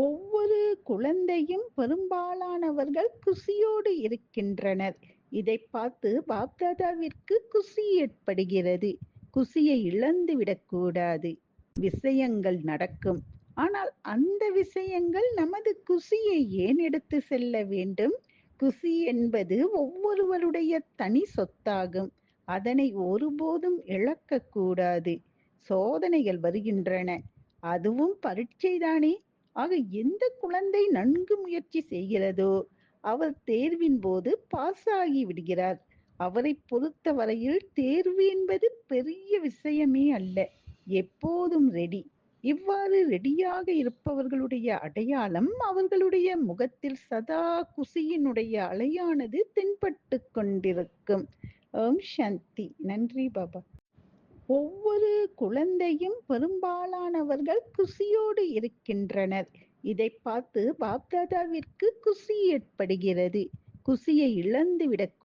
ஒவ்வொரு குழந்தையும் பெரும்பாலானவர்கள் குசியோடு இருக்கின்றனர். இதை பார்த்து பாப்தாதாவிற்கு குசி ஏற்படுகிறது. குசியை இழந்து விடக்கூடாது. விஷயங்கள் நடக்கும். ஆனால் அந்த விஷயங்கள் நமது குசியை ஏன் எடுத்து செல்ல வேண்டும்? குசி என்பது ஒவ்வொருவருடைய தனி சொத்தாகும். அதனை ஒருபோதும் இழக்கக்கூடாது. சோதனைகள் வருகின்றன. அதுவும் பரீட்சைதானே? ஆக எந்த குழந்தை நன்கு முயற்சி செய்கிறதோ அவர் தேர்வின் போது பாஸ் ஆகி விடுகிறார். அவரை பொறுத்த வரையில் தேர்வு என்பது பெரிய விஷயமே அல்ல. எப்போதும் ரெடி இவ்வாறு ரெடியாக இருப்பவர்களுடைய அடையாளம் அவர்களுடைய முகத்தில் சதா குசியினுடைய அலையானது தென்பட்டு கொண்டிருக்கும். ஓம் சாந்தி. நன்றி பாபா. ஒவ்வொரு குழந்தையும் பெரும்பாலானவர்கள் குசியோடு இருக்கின்றனர். இதைப் பார்த்து பாப்தாதாவிற்கு குசி ஏற்படுகிறது. குசியை இழந்து விட